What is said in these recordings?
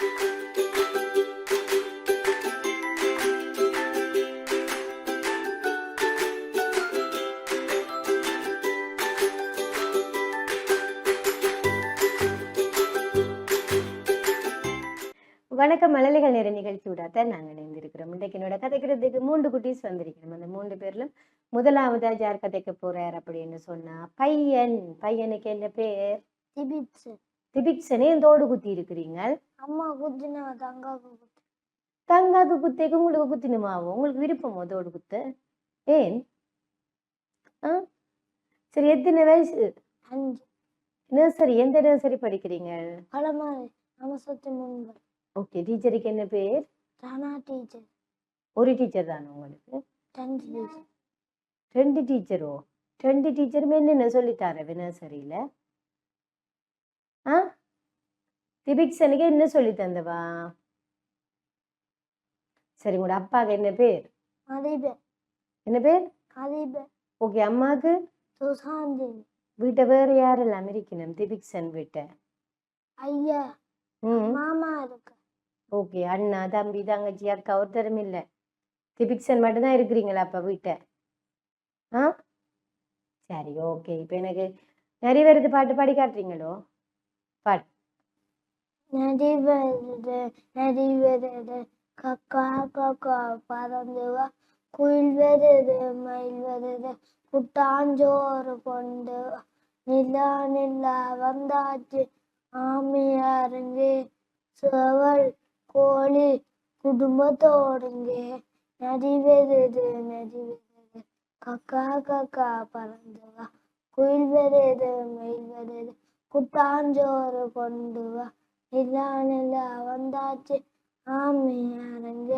வணக்கம் மழலைகள் நேர நிகழ்ச்சியோட தான் நாங்கள் இணைந்திருக்கிறோம். இன்றைக்கு என்னோட கதைக்கிறதுக்கு மூன்று குட்டீஸ் வந்திருக்கிறோம். அந்த மூன்று பேர்ல முதலாவதா யார் கதைக்க போறார் அப்படின்னு சொன்னா பையன். பையனுக்கு என்ன பேர்? திபிக்சனே தோடு குத்தி இருக்கிறீங்க அம்மா குத்தினா தங்காக்கு குத்து. தங்காக்கு குத்தேக்கு உங்களுக்கு குத்தினுமாவும் உங்களுக்கு விருப்பமோ தோடு குத்த. ஏன்? ஆ? சரி எத்தனை வயசு? அஞ்சு. நர்சரி எந்த நர்சரி படிக்கிறீங்க? பழமாறு அமசத்து முன்பு ஓகே டீச்சருக்கு என்ன பேர்? ராணா டீச்சர். ஒரு டீச்சர் தானே உங்களுக்கு? Tenth teacher. ரெண்டு டீச்சரோ? ரெண்டு டீச்சருமே என்னென்ன சொல்லித்தார நர்சரியில்? ஆ? திபிக்சனுக்கு என்ன சொல்லி தந்தவா? சரி உங்களோட அப்பாவுக்கு என்ன பேர்? என்ன பேர்? ஓகே அம்மாவுக்கு? வீட்டை வேறு யாரெல்லாம் இருக்கணும்? திபிக்சன் வீட்டை? ஐயா. மாமா இருக்கு. ஓகே அண்ணா தம்பி தங்கச்சி அக்கா ஒருத்தரும் இல்லை. திபிக்சன் மட்டும்தான் இருக்கிறீங்களா அப்போ வீட்டை? ஆ? சரி ஓகே. இப்போ எனக்கு நிறைய பேருக்கு பாட்டு பாடி காட்டுறீங்களோ? நதி வருது நதி வருது. கக்கா கக்கா பறந்து வா குயில் வருது மயில் வருது. குட்டாஞ்சோறு கொண்டு வா. நிலா நிலா வந்தாச்சு. அருங்கு. செவல் கோழி குடும்பத்தோடுங்கே. நதி வருது நதி வருது. கக்கா கக்கா பறந்து வா குயில் வருது மயில் வருது. குட்டாஞ்சோறு கொண்டு வா. நிலா நிலா வந்தாச்சு ஆமியாருங்க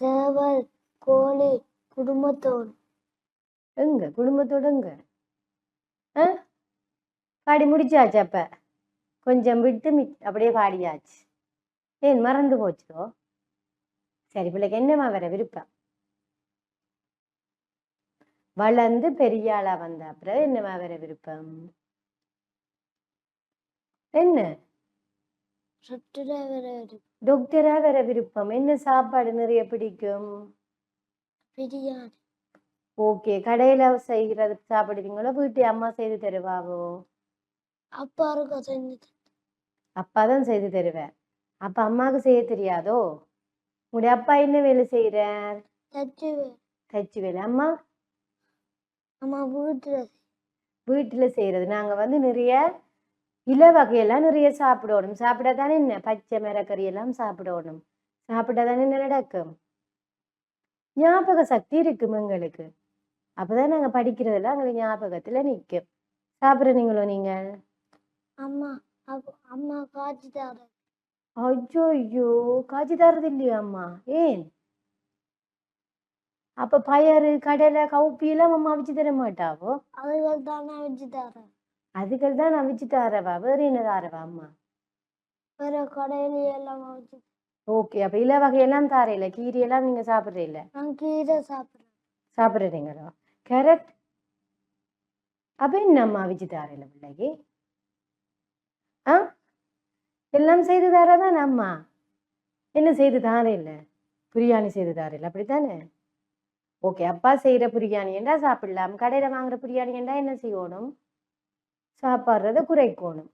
சேவல் கோழி குடும்பத்தோடு. எங்க குடும்பத்தோட எங்க? ஆ? பாடி முடிச்சாச்சு அப்ப? கொஞ்சம் விட்டு மி அப்படியே பாடியாச்சு. ஏன் மறந்து போச்சோ சரி பிள்ளைக்கு என்னமா வர விருப்பம்? வளர்ந்து பெரிய ஆளா வந்த அப்புறம் என்னமா வர விருப்பம்? என்ன? டாக்டரா வர விருப்பம். என்ன சாப்பாடு நிறைய பிடிக்கும்? பிரியாணி. ஓகே கடையில செய்கிறது சாப்பிடுவீங்களோ? வீட்டு அம்மா செய்து தருவாவோ? அப்பா அப்பா தான் செய்து தருவேன் அப்ப அம்மாவுக்கு செய்ய தெரியாதோ? உங்களுடைய அப்பா என்ன வேலை செய்கிறார் தச்சு தச்சு வேலை. அம்மா? அம்மா வீட்டுல வீட்டுல செய்யறது நாங்க வந்து நிறைய இல வகையெல்லாம் நிறைய சாப்பிடணும். சாப்பிட தானே என்ன? பச்சை மிரக்கறி எல்லாம் சாப்பிடணும். சாப்பிட்டா தானே என்ன நடக்கும்? ஞாபக சக்தி இருக்கும் எங்களுக்கு. அப்பதான் நாங்க படிக்கிறதெல்லாம் எங்களுக்கு ஞாபகத்துல நிக்கும். சாப்பிடுறீங்களோ நீங்க? அம்மா அம்மா காய்ச்சி தர ஐயோ ஐயோ காய்ச்சி தரது இல்லையா அம்மா? ஏன்? அப்ப பயறு கடலை கவுப்பி எல்லாம் அம்மா அவிச்சு தர மாட்டாவோ அதுகள் தானே வச்சு தரேன் அதுகள் தான் நான் அவிச்சு தாரவா வேற என்ன தாரவா அம்மா? வேற கடையில எல்லாம் ஓகே அப்ப இல வகையெல்லாம் தாரையில? கீரை எல்லாம் நீங்க சாப்பிடுறீல்ல நான் கீரை சாப்பிடுறேன். சாப்பிடுறீங்களோ? கேரட்? அப்ப என்ன அம்மா அவிச்சு தாரையில பிள்ளைக்கு? ஆ? எல்லாம் செய்து தாரதான் அம்மா? என்ன செய்து தாரையில? பிரியாணி செய்து தாரையில அப்படித்தானே? ஓகே அப்பா செய்யற பிரியாணி என்றா சாப்பிடலாம். கடையில வாங்குற பிரியாணி என்றா என்ன செய்யணும்? சாப்பாடுறத குறைக்கணும்.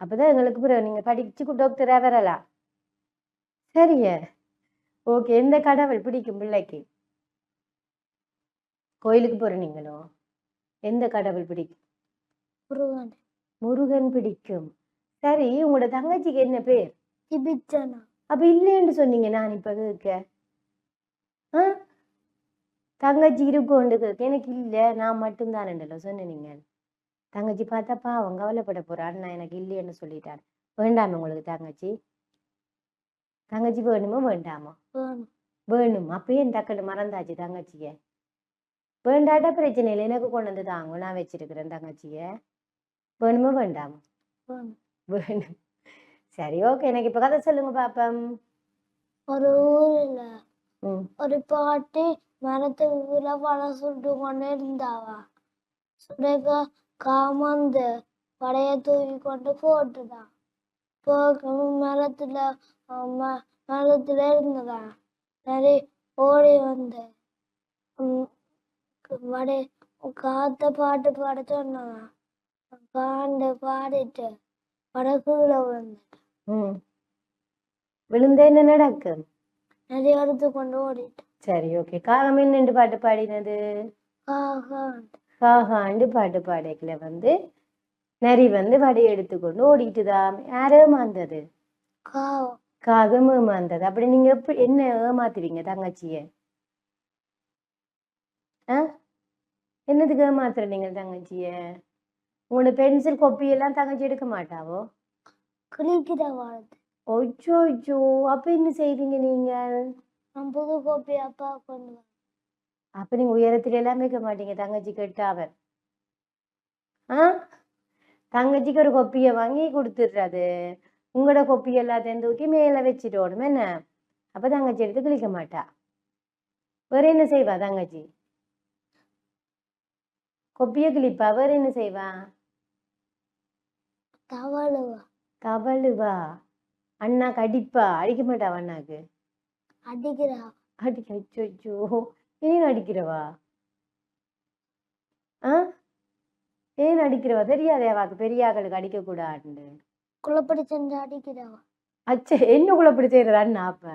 அப்பதான் எங்களுக்கு பிறகு நீங்க படிச்சு டாக்டரா வரலாம். சரியே ஓகே எந்த கடவுள் பிடிக்கும் பிள்ளைக்கு. கோயிலுக்கு போற நீங்களோ? எந்த கடவுள் பிடிக்கும்? முருகன். முருகன் பிடிக்கும். சரி உங்களோட தங்கச்சிக்கு என்ன பேர்? திபிச்சனா அப்ப இல்லைன்னு சொன்னீங்க நான் இப்ப கேட்க. தங்கச்சி இருக்கும்னு கேட்க. எனக்கு இல்லை நான் மட்டும்தானேண்டല്ലോ சொன்னேன் நீங்க. தங்கச்சி பார்த்தா பாவம் கவலைப்பட போறா அண்ணா எனக்கு இல்லைன்னு சொல்லிட்டார். வேண்டாமே உங்களுக்கு தங்கச்சி. தங்கச்சி வேணுமோ வேண்டாமோ? வேணும். வேணும். அப்பயே டக்குன்னு மறந்தாச்சு தங்கச்சிய. வேண்டாட்டா பிரச்சனை இல்லை. எனக்கு கொண்டு வந்து தாங்க. நான் வச்சிருக்கிறேன் தங்கச்சிய. வேணுமோ வேண்டாமோ? வேணும். சரி ஓகே. எனக்கு இப்ப கதை சொல்லுங்க பாப்பம். ஒரு ஊர்ல ஒரு பாட்டி மரத்து ஊர்ல பழம் சுட்டு கொண்டு இருந்தாவா? சுடக காமந்து படைய தூக்கி கொண்டு போட்டுதான் போக மரத்துல மரத்துல இருந்ததா. நிறைய ஓடி வந்து வடை காத்த பாட்டு பாட சொன்னாங்க பாண்டு பாடிட்டு வடக்குல விழுந்து. ம். விழுந்த என்ன நடக்கும் நிறைய எடுத்து கொண்டு ஓடிட்டு. சரி ஓகே. காகம் என்னண்டு பாட்டு பாடினது? காகான் காகாண்டு பாட்டு பாடைக்குள்ள வந்து நரி வந்து வடை எடுத்துக்கொண்டு ஓடிட்டுதான் யாரோ ஏமாந்தது? காகம் ஏமாந்தது. அப்படி நீங்க எப்படி என்ன ஏமாத்துவீங்க தங்கச்சிய? என்னதுக்கு ஏமாத்துற நீங்க தங்கச்சிய? உங்களோட பென்சில் கொப்பி எல்லாம் தங்கச்சி எடுக்க மாட்டாவோ? ஒச்சோ ஒச்சோ அப்ப என்ன செய்வீங்க நீங்க புது கோப்பி அப்பா கொண்டு அப்ப நீங்க உயரத்துல எல்லாம் வைக்க மாட்டீங்க தங்கச்சி கெட்டாவ ஆ? தங்கச்சிக்கு ஒரு கொப்பியை வாங்கி கொடுத்துடுறது உங்களோட கொப்பி எல்லாத்தையும் தூக்கி மேல வச்சுட்டோடும் என்ன? அப்ப தங்கச்சி எடுத்து கிழிக்க மாட்டா. வேற என்ன செய்வா தங்கச்சி? கொப்பியை கிழிப்பா? வேற என்ன செய்வா? தவழுவா. தவழுவா? அண்ணா கடிப்பா அடிக்க மாட்டாவா அண்ணாக்கு? அடிக்கிறா. அடிக்க அச்சோ ஏன் அடிக்கிறவா? ஆ? ஏன் அடிக்கிறவா? தெரியாதே அவாக்கு பெரிய ஆக்களுக்கு அடிக்கக்கூடாதுன்னு குளப்படி சென்று அடிக்கிறவா? அச்சே என்ன குழப்படி செய்யறது அண்ணா அப்ப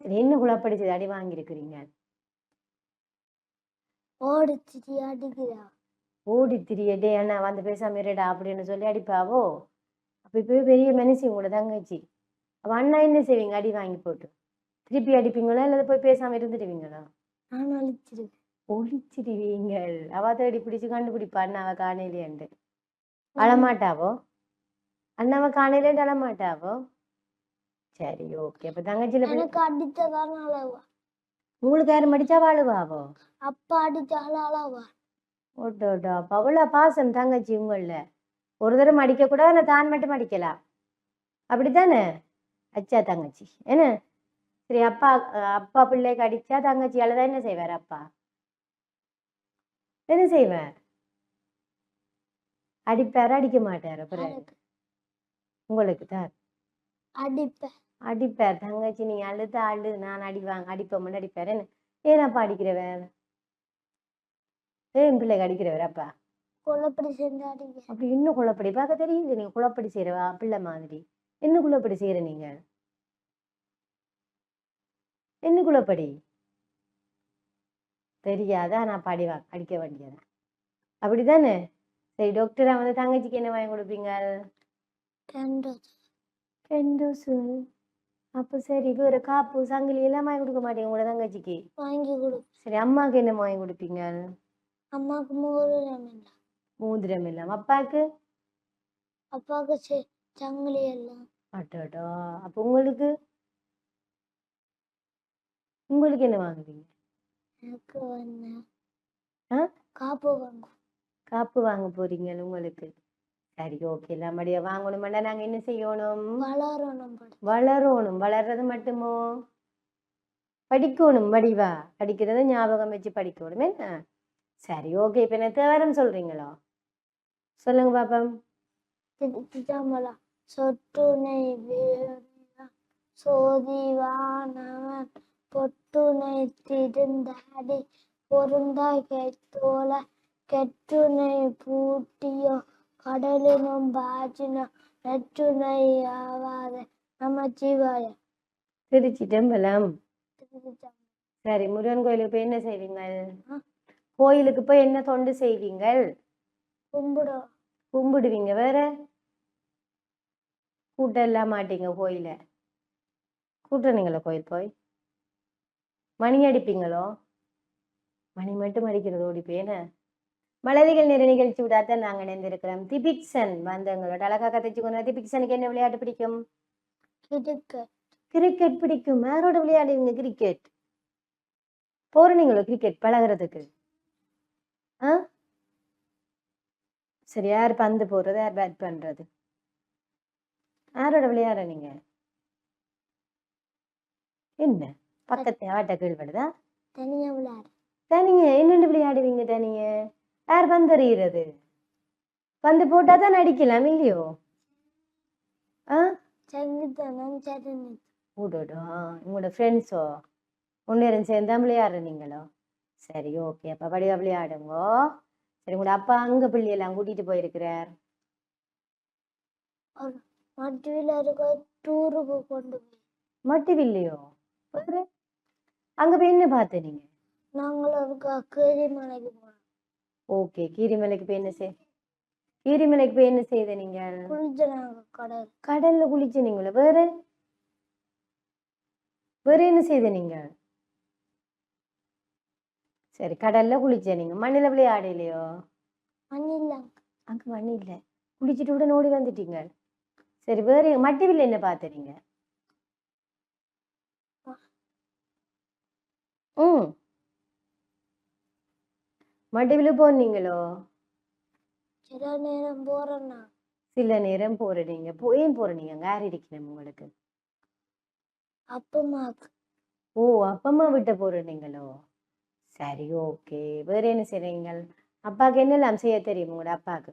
என்ன குழப்படி செய்து அடி வாங்கியிருக்கிறீங்க? ஓடிச்சிட்டு அடிக்கிறா. ஓடி திரியடே அண்ணா வந்து பேசாம இருடா அப்படின்னு சொல்லி அடிப்பாவோ? அப்ப இப்பவே பெரிய மனுஷி உங்களோட தங்கச்சி. அப்ப அண்ணா என்ன செய்வீங்க? அடி வாங்கி போட்டு. திருப்பி அடிப்பீங்களா? இல்லது போய் பேசாம இருந்துடுவீங்களா? நான் அழிச்சிருக்கேன் ஒளிச்சிடுவீங்கள் அவ தேடி பிடிச்சு கண்டுபிடிப்பா. அண்ணாவை காணையிலேண்டு அழமாட்டாவோ? அண்ணாவை காணையிலேண்டு அழமாட்டாவோ? சரி ஓகே. அப்ப தங்கச்சியில எனக்கு அடிச்சதான அளவா உங்களுக்கு யாரும் அடிச்சா வாழுவாவோ அப்பா அடிச்சாலும் அளவா ஓட்டோட்டோ அப்ப அவ்வளோ பாசம் தங்கச்சி உங்கள. ஒரு தரம் அடிக்க கூட ஆனால் தான் மட்டும் அடிக்கலாம். அப்படித்தானே? அச்சா தங்கச்சி. என்ன? சரி அப்பா அப்பா பிள்ளைக்கு அடிச்சா தங்கச்சி அழுதா என்ன செய்வார் அப்பா? என்ன செய்வார்? அடிப்பாரா? அடிக்க மாட்டார் அப்புறம் உங்களுக்கு தான்? அடிப்பேன். அடிப்பார். தங்கச்சி நீ அழுத அழு நான் அடிவாங்க அடிப்போம்னு அடிப்பார். என்ன? ஏன் அப்பா அடிக்கிறவர் ஏன் பிள்ளைக்கு அடிக்கிறவர் அப்பா? சென்று அடிக்க அப்படி இன்னும் குழப்படி. பார்க்க தெரியுது நீங்க குழப்படி செய்யறவா பிள்ளை மாதிரி. என்ன குழப்படி செய்யற நீங்க? என்ன குழப்படி தெரியாதா? நான் பாடி வா அடிக்க வேண்டியது. அப்படிதானே சரி டாக்டரா வந்து தங்கச்சிக்கு என்ன வாங்கி கொடுப்பீங்க? கெண்டோசு அப்போ சரி வேற காப்பு சங்கிலி எல்லாம் வாங்கி கொடுக்க மாட்டீங்க உங்களோட தங்கச்சிக்கு? வாங்கி கொடு. சரி அம்மாவுக்கு என்ன வாங்கி கொடுப்பீங்க? அம்மாவுக்கு மோதிரம் இல்லை மோதிரம் இல்லாம அப்பாவுக்கு அப்பாவுக்கு சங்கிலி எல்லாம். அட்டோட்டோ அப்போ உங்களுக்கு? உங்களுக்கு என்ன வாங்குவீங்க? எனக்கு வந்து? காப்பு வாங்கும் காப்பு வாங்க போறீங்க உங்களுக்கு? சரி ஓகே நம்மடியா வாங்கணுமெண்டா. நாங்க என்ன செய்யணும்? வளரணும் வளரணும். வளர்றது மட்டுமோ? படிக்கணும். வடிவா படிக்கிறத ஞாபகம் வச்சு படிக்கணும். என்ன? சரி ஓகே இப்போ என்ன தேவரம் சொல்றீங்களோ? சொல்லுங்க பாப்பம். திருச்சிதம்பலம் சொட்டுனை சோதிவானவன். பொட்டுனை திருந்தாடி பொருந்தாய் கைத்தோல கெட்டுனை பூட்டியோ கடலினும் பாச்சினோ நெற்றுனை ஆவாத நமச்சிவாய. திருச்சிட்டம்பலம். திருச்சிதம்பலம் சரி முருகன் கோயிலுக்கு போய் என்ன செய்வீங்க ஆ? கோயிலுக்கு போய் என்ன தொண்டு செய்வீங்கள்? கும்பிடும் கும்பிடுவீங்க வேற? கூட்டம் இல்லாம மாட்டீங்க கோயில. கூட்டுறீங்களோ கோயில் போய்? மணி அடிப்பீங்களோ? மணி மட்டும் அடிக்கிறது ஓடி போய் என்ன? மலரிகள் நிற நிகழ்ச்சி விடாதான் நாங்க இணைந்திருக்கிறோம். திபிக்சன் வந்தவங்களோட அழகா கதைச்சு கொண்டு திபிக்சனுக்கு என்ன விளையாட்டு பிடிக்கும்? கிரிக்கெட். பிடிக்கும். யாரோட விளையாடுவீங்க கிரிக்கெட்? போறீங்களோ கிரிக்கெட் பழகுறதுக்கு? ஆ? சரி யார் பந்து போடுறது யார் பேட் பண்றது? யாரோட விளையாடுற நீங்க? என்ன? பக்கத்து ஆட்ட கீழ்படுதா தனியா விளையாடு. தனிங்க என்னென்று விளையாடுவீங்க தனிங்க யார் பந்து எறிகிறது பந்து போட்டா தான் அடிக்கலாம் இல்லையோ? ஆ? ஓடோடோ உங்களோட ஃப்ரெண்ட்ஸோ ஒன்று சேர்ந்தா விளையாடுற நீங்களோ? சரி ஓகே அப்போ வடிவா விளையாடுங்கோ. சரி உங்களோட அப்பா அங்கே பிள்ளையெல்லாம் கூட்டிகிட்டு போயிருக்கிறார். மட்டுவில் இருக்க டூருக்கு கொண்டு இல்லையோ? வேறு? அங்கே போய் என்ன பார்த்த நீங்கள் நாங்கள் ஒரு கேரிமலைக்கு போனோம். ஓகே கீரிமலைக்கு போய் என்ன செய் கீரிமலைக்கு போய் என்ன செய்த நீங்கள் குளிச்ச நாங்கள் கடல். கடல்ல குளிச்ச நீங்களோ? வேற? வேற என்ன செய்த நீங்கள் சரி கடல்ல குளிச்ச நீங்க. மண்ணில் விளையாடலையோ? மண்ணில் அங்க மண் இல்லை குளிச்சுட்டு உடனே ஓடி வந்துட்டீங்க. சரி வேற மட்டிவில் என்ன பார்த்தீங்க ம் மட்டிவில் போனீங்களோ? சில நேரம் போறேன்னா சில நேரம் போறீங்க போய் போறீங்க யார் இருக்கணும் உங்களுக்கு? அப்பமாக்கு ஓ அப்பம்மா விட்ட போறீங்களோ சரி ஓகே. வேற என்ன செய்றீங்க அப்பாவுக்கு என்னெல்லாம் செய்ய தெரியும் உங்களோட அப்பாவுக்கு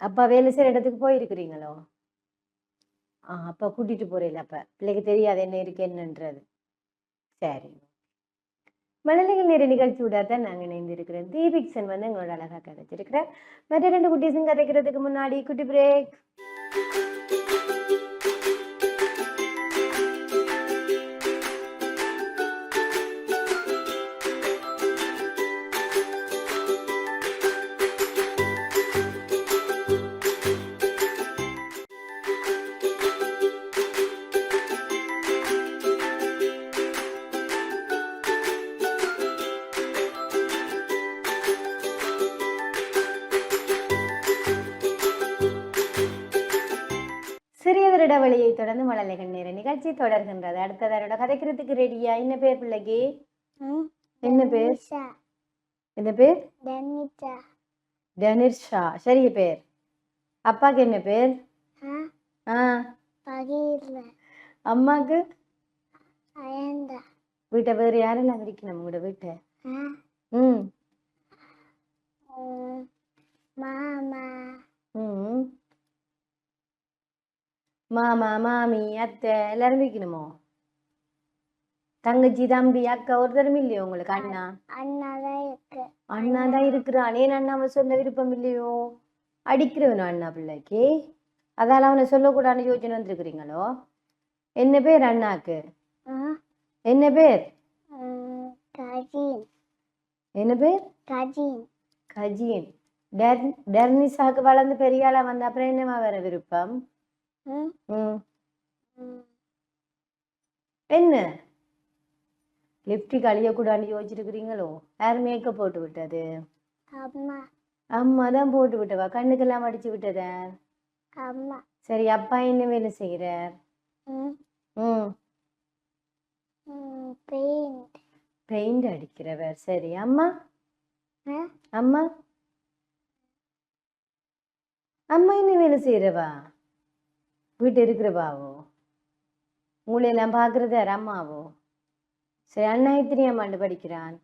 அப்பா வேலை செய்யற இடத்துக்கு போயிருக்கிறீங்களோ? அப்போ கூட்டிட்டு போறீங்களா அப்ப. பிள்ளைக்கு தெரியாது என்ன இருக்கு என்னன்றது. சரி. மழலைகள் நேர நிகழ்ச்சி தான் நாங்கள் இணைந்திருக்கிறோம். தீபிக்சன் வந்து எங்களோட அழகாக கதைச்சிருக்கிறேன் மற்ற ரெண்டு குட்டீஸும் கதைக்கிறதுக்கு முன்னாடி குட்டி பிரேக். இடைவெளியை தொடர்ந்து மழலைகள் நேர நிகழ்ச்சி தொடர்கின்றது. அடுத்ததோட கதைக்கிறதுக்கு ரெடியா என்ன பேர் பிள்ளைக்கு? என்ன பேர்? என்ன பேர்? டனிர்ஷா சரிய பேர். அப்பாக்கு என்ன பேர்? அம்மாக்கு? வீட்டை வேறு யாரெல்லாம் இருக்கணும் உங்களோட வீட்டை? ம், மாமா. ம். மாமா மாமி அத்தை எல்லாரும் இருக்கணுமோ தங்கச்சி தம்பி அக்கா ஒருத்தரும் இல்லையோ உங்களுக்கு? அண்ணா? அண்ணா தான் இருக்கு அண்ணா. தான் இருக்கிறான். ஏன் அண்ணாவை சொல்ல விருப்பம் இல்லையோ? அடிக்கிறவனோ அண்ணா பிள்ளைக்கு? அதால அவனை சொல்லக்கூடாதுன்னு யோசனை வந்திருக்கிறீங்களோ? என்ன பேர் அண்ணாக்கு? என்ன பேர்? என்ன பேர்? கஜின். கஜின். டெர் டெர்னிசாக்கு வளர்ந்து பெரிய ஆளா வந்த அப்புறம் என்னமா வேற விருப்பம்? என்ன? லிப்டிக் அழியக்கூடாதுன்னு யோசிச்சிருக்கிறீங்களோ? யார் மேக்கப் போட்டு விட்டது? அம்மா. அம்மா தான் போட்டு விட்டவா? கண்ணுக்கெல்லாம் அடிச்சு விட்டதா? அம்மா. சரி அப்பா என்ன வேலை செய்கிறார் பெயிண்ட் பெயிண்ட் அடிக்கிறவர். சரி அம்மா? அம்மா? அம்மா என்ன வேலை செய்கிறவா வீட்டு இருக்கிறவாவோ உங்களை எல்லாம் பார்க்கறது யார்? அம்மாவோ? சரி அண்ணா எத்தனை ஆண்டு படிக்கிறான்?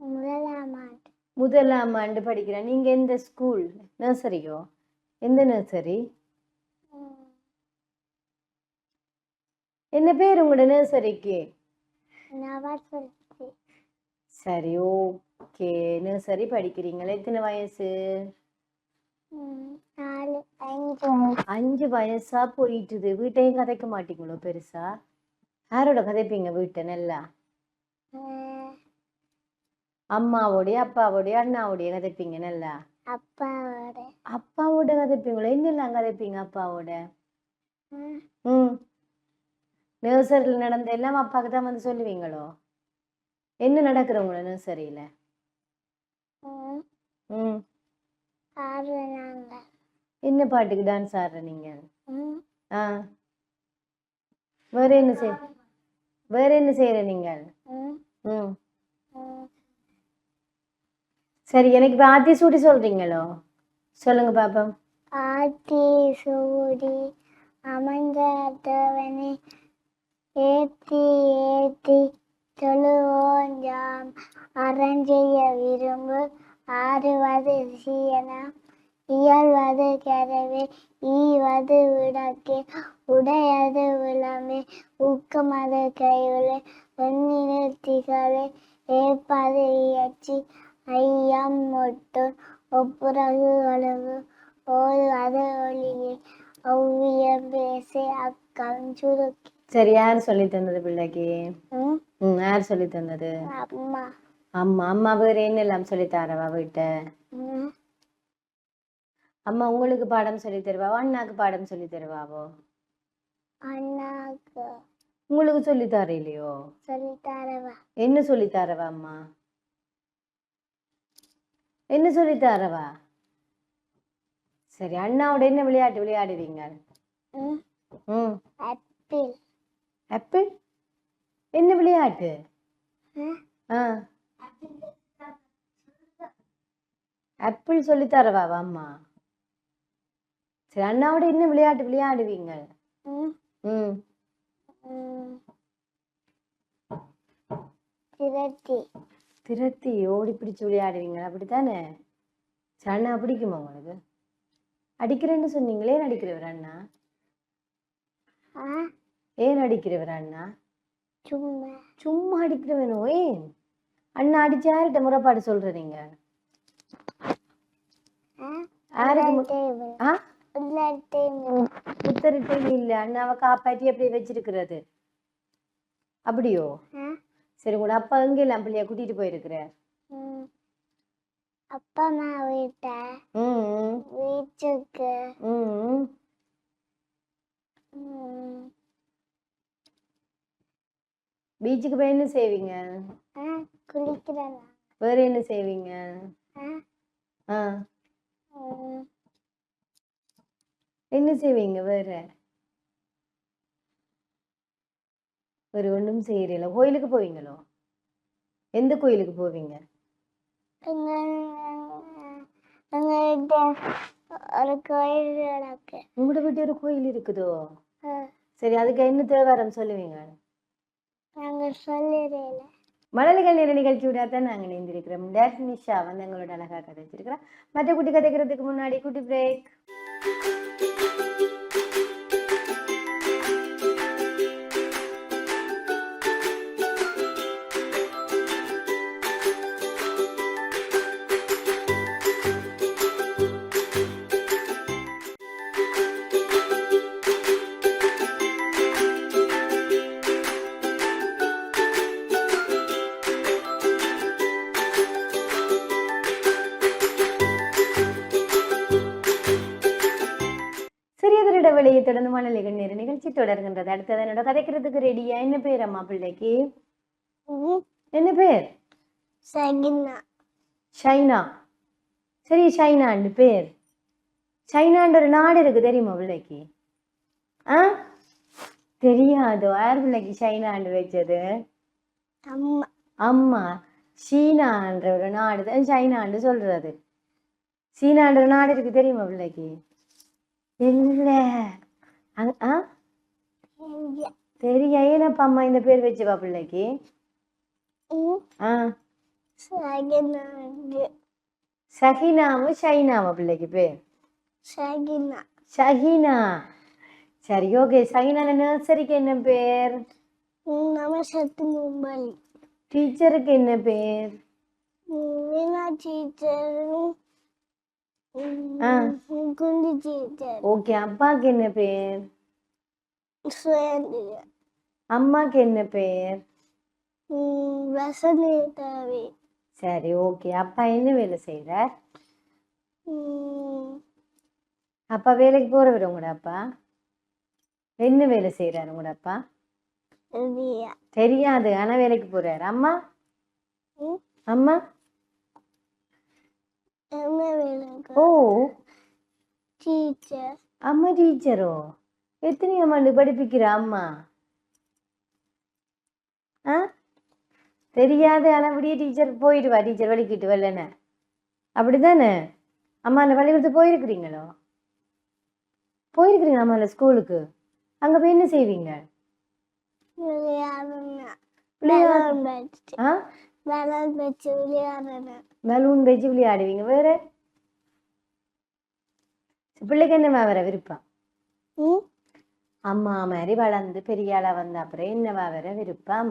முதலாம் ஆண்டு. படிக்கிறான். நீங்க எந்த ஸ்கூல் நர்சரியோ? எந்த நர்சரி? என்ன பேர் உங்களோட நர்சரிக்கு? சரி ஓகே. நர்சரி படிக்கிறீங்களா? எத்தனை வயசு? அஞ்சு வயசா போயிட்டுது. வீட்டையும் கதைக்க மாட்டீங்களோ பெருசா? யாரோட கதைப்பீங்க வீட்டை நல்லா? அம்மாவோடைய அப்பாவோடைய அண்ணாவோடைய கதைப்பீங்க நல்லா? அப்பாவோட. அப்பாவோட கதைப்பீங்களோ? என்னெல்லாம் கதைப்பீங்க அப்பாவோட? ம், ம். நர்சரியில் நடந்த எல்லாம் அப்பாவுக்கு தான் வந்து சொல்லுவீங்களோ? என்ன நடக்குறவங்கள நர்சரியில்? ம், ம் ஆடுனாங்க என்ன பாட்டுக்கு டான்ஸ் ஆடுற நீங்கள் ம், ஆ. வேற என்ன செய் வேற என்ன செய்யற நீங்கள் ம். சரி எனக்கு இப்போ ஆத்தி சூட்டி சொல்றீங்களோ? சொல்லுங்க பாப்போம். ஆத்தி சூடி அமர்ந்தவனே ஏத்தி ஏத்தி தொழுவோஞ்சாம் அறஞ்செய்ய விரும்பு ஆறுவது சீயனம் இயல்வது கரவே ஈவது விளக்கு உடையது விளமே ஊக்கமது கைவிலை வெண்ணின திகழே ஏற்பது இயற்றி. ஐயம் மொட்டு ஒப்புரகு அளவு ஓதுவது ஒளியே. ஒவ்வியம் பேசி அக்கம் சுருக்கி. சரி யார் சொல்லி தந்தது பிள்ளைக்கு? யார் சொல்லி தந்தது? அம்மா. அம்மா அம்மா வேற என்னெல்லாம் சொல்லி தரவா வீட்டை? அம்மா உங்களுக்கு பாடம் சொல்லி தருவாவோ அண்ணாக்கு பாடம் சொல்லி தருவாவோ? அண்ணாக்கு. உங்களுக்கு சொல்லி தரையிலையோ சொல்லி தரவா. என்ன சொல்லி தரவா அம்மா? என்ன சொல்லி தரவா? சரி அண்ணாவோட என்ன விளையாட்டு விளையாடுவீங்க? ம், ஆப்பிள். ஆப்பிள்? என்ன விளையாட்டு? ஆ. ஆப்பிள் சொல்லி தரவா அம்மா சரி அண்ணாவோட என்ன விளையாட்டு விளையாடுவீங்க. ம். திரட்டி. திரத்தி ஓடி பிடிச்சு விளையாடுவீங்க அப்படித்தானே? சரி அண்ணா பிடிக்குமா உங்களுக்கு? அடிக்கிறேன்னு சொன்னீங்களே ஏன் அடிக்கிறவர் அண்ணா? ஏன் அடிக்கிறவர் அண்ணா? சும்மா. சும்மா அடிக்கிறவனோ ஏன்? அண்ணா அடிச்சு யார்கிட்ட முறைப்பாடு சொல்ற நீங்க. புத்தரிட்டையும் இல்ல அண்ணாவை காப்பாற்றி அப்படியே வச்சிருக்கிறது. அப்படியோ? சரி கூட அப்பா எங்கெல்லாம் பிள்ளைய கூட்டிட்டு போயிருக்கிற. அப்பா அம்மா வீட்ட வீட்டுக்கு. பீச்சுக்கு போய் என்ன செய்வீங்க? ஆ குளிக்கிறதா வேற என்ன செய்வீங்க? ஆ. என்ன செய்வீங்க வேற? வேற ஒன்றும் செய்யறீங்களா கோயிலுக்கு போவீங்களோ? எந்த கோயிலுக்கு போவீங்க? ஒரு கோயில் கிடக்கு உங்களோட வீட்டு ஒரு கோயில் இருக்குதோ? சரி அதுக்கு என்ன தேவாரம் சொல்லுவீங்க? நாங்க சொல்லிடல மழலைகள் நேர நிகழ்ச்சியோட தான் நாங்கள் இணைந்திருக்கிறோம் டேஸ் நிஷா வந்து எங்களோட அழகாக கதை வச்சிருக்கிறோம் மற்ற குட்டி கதைக்கிறதுக்கு முன்னாடி குட்டி பிரேக் மழலைகள் நேர நிகழ்ச்சி தொடர்கின்றது. அடுத்தது என்னோட கதைக்கிறதுக்கு ரெடியா என்ன பேர் அம்மா பிள்ளைக்கு. என்ன பேர்? சைனா. சரி சைனாண்டு பேர். சைனான்ற ஒரு நாடு இருக்கு தெரியுமா பிள்ளைக்கு? ஆ? தெரியாதோ. யார் பிள்ளைக்கு சைனாண்டு வச்சது? அம்மா. அம்மா. சீனான்ற ஒரு நாடு தான் சைனாண்டு சொல்றது. சீனான்ற நாடு இருக்கு தெரியுமா பிள்ளைக்கு? இல்ல. ஆ. தெரியா ஏனப்பா அம்மா இந்த பேர் வச்சுவா பிள்ளைக்கு. ஆ. சஹினாவும் ஷைனாவா பிள்ளைக்கு பேர்? சகினா. ஷஹினா சரி ஓகே. சஹினா நர்சரிக்கு என்ன பேர்? நம்ம சத்து மும்பலி டீச்சருக்கு என்ன பேர். குந்தி டீச்சர். ஓகே அப்பாக்கு என்ன பேர்? அம்மாக்கு என்ன பேர்? வசதி தேவை சரி ஓகே. அப்பா என்ன வேலை செய்கிறார் அப்பா வேலைக்கு போறவர் உங்களோட அப்பா? என்ன வேலை செய்கிறார் உங்களோட அப்பா? ரியா தெரியாது. ஆனா வேலைக்கு போறாரு. அம்மா. அம்மா? ஓ டீச்சர் அம்மா டீச்சரோ எத்தனை ஆண்டு படிப்பிக்கிற அம்மா ஆ தெரியாது அப்படியே டீச்சர் போயிடுவா டீச்சர் வலிக்கிட்டு வரலன்னு அப்படிதானே அம்மா அந்த பள்ளிக்கூடத்து போயிருக்கிறீங்களோ போயிருக்கிறீங்க அம்மா அந்த ஸ்கூலுக்கு அங்க போய் என்ன செய்வீங்க விளையாடுனா விளையாடு பலூன் வச்சு ஆ பலன் வச்சு விளையாடுறேன் பலூன் வச்சு விளையாடுவீங்க. வேற? பிள்ளைக்கு என்னவா வர விருப்பம்? அம்மா மாதிரி வளர்ந்து பெரிய ஆளா வந்த அப்புறம் என்னவா வர விருப்பம்?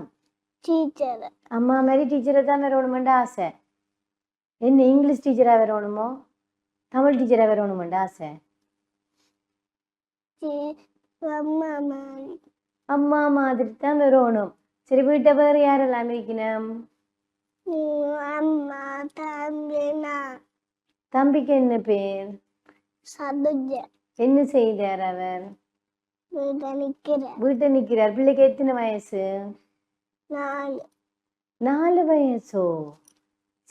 டீச்சர் அம்மா மாதிரி டீச்சரை தான் வரணுமெண்டு ஆசை. என்ன இங்கிலீஷ் டீச்சரா வரணுமோ? தமிழ் டீச்சரா வரணுமெண்டு ஆசை? அம்மா மாதிரி. அம்மா மாதிரி தான் வரணும். சரி வீட்டை வேற யாரெல்லாம் இருக்கணும்? அம்மா தம்பி நான். தம்பிக்கு என்ன பேர்? சதுஜ என்ன செய்தார் அவர்? வீட்டை நிக்கிறேன் வீட்டை நிற்கிறார் பிள்ளைக்கு எத்தனை வயசு? நாலு. நாலு வயசோ?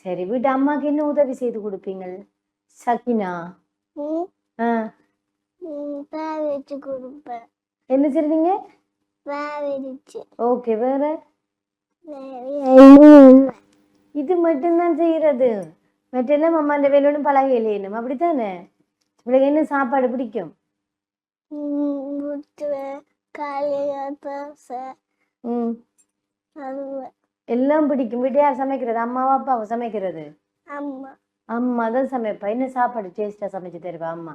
சரி வீட்டு அம்மாக்கு என்ன உதவி செய்து கொடுப்பீங்கள்? சகினா? வேவிச்சு கொடுப்பேன். என்ன வேவிச்சு ஓகே வேற? இது மட்டும்தான் செய்யறது. மற்றெல்லாம் அம்மாண்ட வேலையோடும் பழகையிலேனும் அப்படித்தானே? உங்களுக்கு என்ன சாப்பாடு பிடிக்கும்? எல்லாம் பிடிக்கும். வீட்டு யார் சமைக்கிறது? அம்மாவா அப்பாவா சமைக்கிறது? அம்மா. அம்மா தான் சமைப்பா. என்ன சாப்பாடு டேஸ்டா சமைச்சு தருவா அம்மா?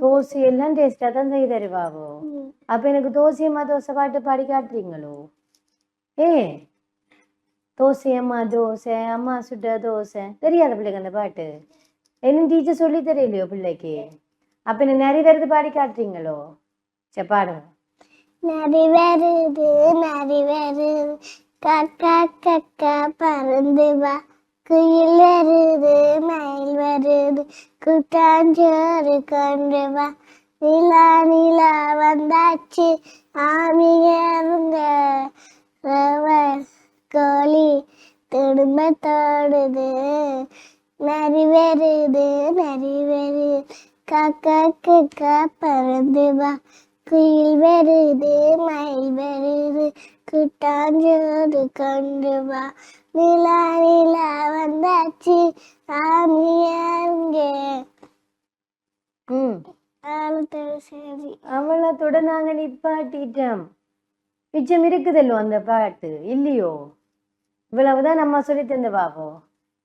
தோசை எல்லாம் டேஸ்டா தான் செய்து தருவாவோ ம். அப்ப எனக்கு தோசையம்மா தோசை பாட்டு பாடி காட்டுறீங்களோ? ஏ? தோசை அம்மா தோசை அம்மா சுட்ட தோசை. தெரியாத பிள்ளைக்கு அந்த பாட்டு? என்ன டீச்சர் சொல்லி தெரியலையோ பிள்ளைக்கு? அப்ப என்ன நிறைய பேருக்கு பாடி காட்டுறீங்களோ? சரி பாடுங்க. நரி வருது நரி வருது கக்கா கக்கா பறந்து வா. குயில் வருது மயில் வருது. குட்டாஞ்சோறு கொண்டு வா. நிலா நிலா வந்தாச்சு. ஆமியவங்க கோழி துடும்ப தோடுது. நரி வருது நரி வருது. காக்கா கக்கா பறந்து வா. குயில் வருது மயில் வருது. குட்டாஞ்சோறு கொண்டு வா. நிலா நிலா வந்தாச்சு ஆமியாங்க ம். ஆளுத்தோடு சரி அவ்வளோத்தோட நாங்க நிப்பாட்டிட்டோம். மிச்சம் இருக்குதல்லோ அந்த பாட்டு? இல்லையோ? இவ்வளவுதான் நம்ம சொல்லி தந்த பாப்போம்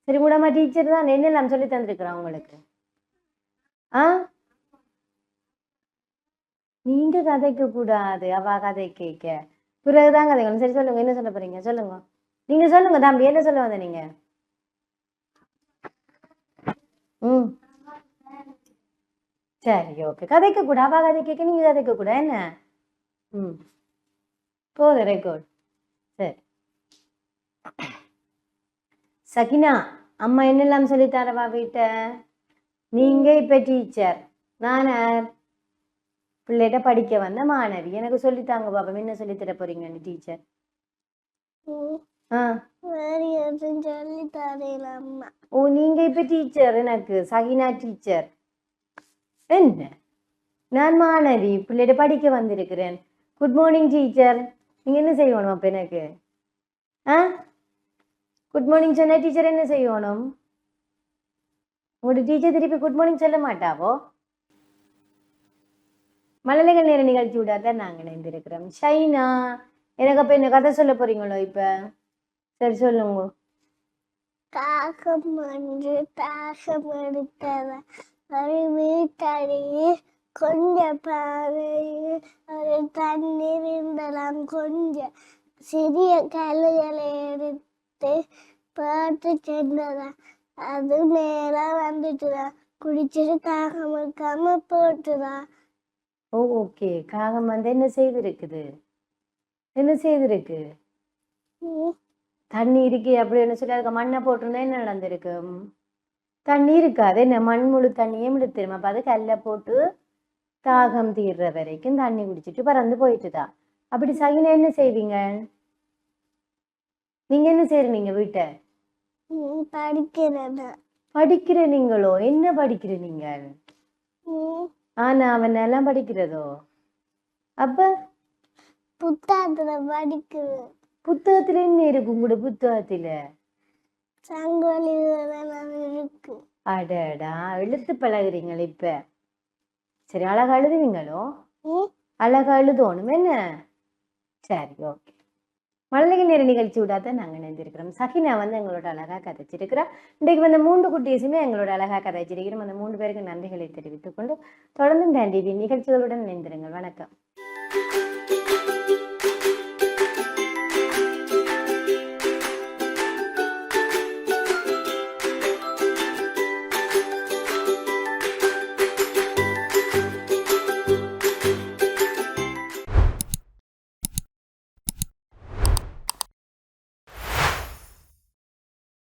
சரி கூடமா டீச்சர் தான் என்னெல்லாம் சொல்லி தந்திருக்கிறோம் உங்களுக்கு? ஆ? நீங்க கதைக்க கூடாது. அவ கதை கேட்க. பிறகுதான் கதைக்கணும். சரி சொல்லுங்க. என்ன சொல்ல போறீங்க? சொல்லுங்க. நீங்க சொல்லுங்க தம்பி. என்ன சொல்ல வந்த நீங்க? ம். சரி ஓகே. கதைக்க கூட அவ கதை கேட்க நீங்க கதைக்க கூட என்ன? ம். போதும் ரெக்கார்ட் சரி. சகினா அம்மா என்னெல்லாம் சொல்லி தரவா வீட்ட? நீங்க இப்ப டீச்சர் நான் பிள்ளைகிட்ட படிக்க வந்த மாணவி. எனக்கு சொல்லித்தாங்க பாப்பா என்ன சொல்லி தர போறீங்கன்னு டீச்சர் சொல்லி தரையில அம்மா. ஓ நீங்க இப்ப டீச்சர் எனக்கு சகினா டீச்சர் என்ன? நான் மாணவி பிள்ளைகிட்ட படிக்க வந்திருக்கிறேன். குட் மார்னிங் டீச்சர் நீங்க என்ன செய்யணும் அப்ப எனக்கு? ஆ? குட் மார்னிங் சொன்ன டீச்சர் என்ன செய்யணும்? உங்களோட டீச்சர் திருப்பி குட் மார்னிங் சொல்ல மாட்டாவோ? மழலைகள் நேர நிகழ்ச்சி விடாதான் நாங்க இணைந்திருக்கிறோம். ஷைனா எனக்கு அப்ப என்ன கதை சொல்ல போறீங்களோ இப்ப? சரி சொல்லுங்க. காகம் ஒன்று தாகம் எடுத்தவன் ஒரு வீட்டடியில் கொஞ்ச பாதையில் ஒரு தண்ணீர் இருந்தலாம் கொஞ்சம் சிறிய கல்லுகளை எடுத்து போட்டு சென்றதாம். அது மேல வந்துட்டுதான் குடிச்சிட்டு தாகம் இருக்காம போட்டுதான் ஓ ஓகே. காகம் வந்து என்ன செய்திருக்குது? என்ன செய்திருக்கு? தண்ணி இருக்கே அப்படின்னு சொல்லி அதுக்கு மண்ணை போட்டிருந்தா என்ன நடந்திருக்கும்? தண்ணி இருக்காது. என்ன மண் முழு தண்ணியே எடுத்துரும் அப்போ அது கல்லை போட்டு தாகம் தீர்ற வரைக்கும் தண்ணி குடிச்சிட்டு பறந்து போயிட்டுதா. அப்படி சகினா என்ன செய்வீங்க? நீங்க என்ன செய்றீங்க வீட்டை? படிக்கிறேன். படிக்கிற நீங்களோ? என்ன படிக்கிற நீங்க? ஆனா அவன் எல்லாம் படிக்கிறதோ? அப்ப? புத்தகத்துல படிக்கிறேன். புத்தகத்துல என்ன இருக்கு உங்களோட புத்தகத்துல? சங்கொலி இருக்கு அடடா எழுத்து பழகுறீங்களே இப்ப. சரி அழகா எழுதுவீங்களோ? அழகா எழுதணும் என்ன? சரி ஓகே. மழலைகள் நேர நிகழ்ச்சி விடாதான் நாங்கள் இணைந்திருக்கிறோம். சகினா வந்து எங்களோட அழகாக கதைச்சிருக்கிறா. இன்றைக்கு வந்து மூன்று குட்டீஸுமே எங்களோட அழகாக கதைச்சிருக்கிறோம். அந்த மூன்று பேருக்கு நன்றிகளை தெரிவித்துக் கொண்டு தொடர்ந்து டான் டிவி நிகழ்ச்சிகளுடன் இணைந்திருங்கள். வணக்கம்.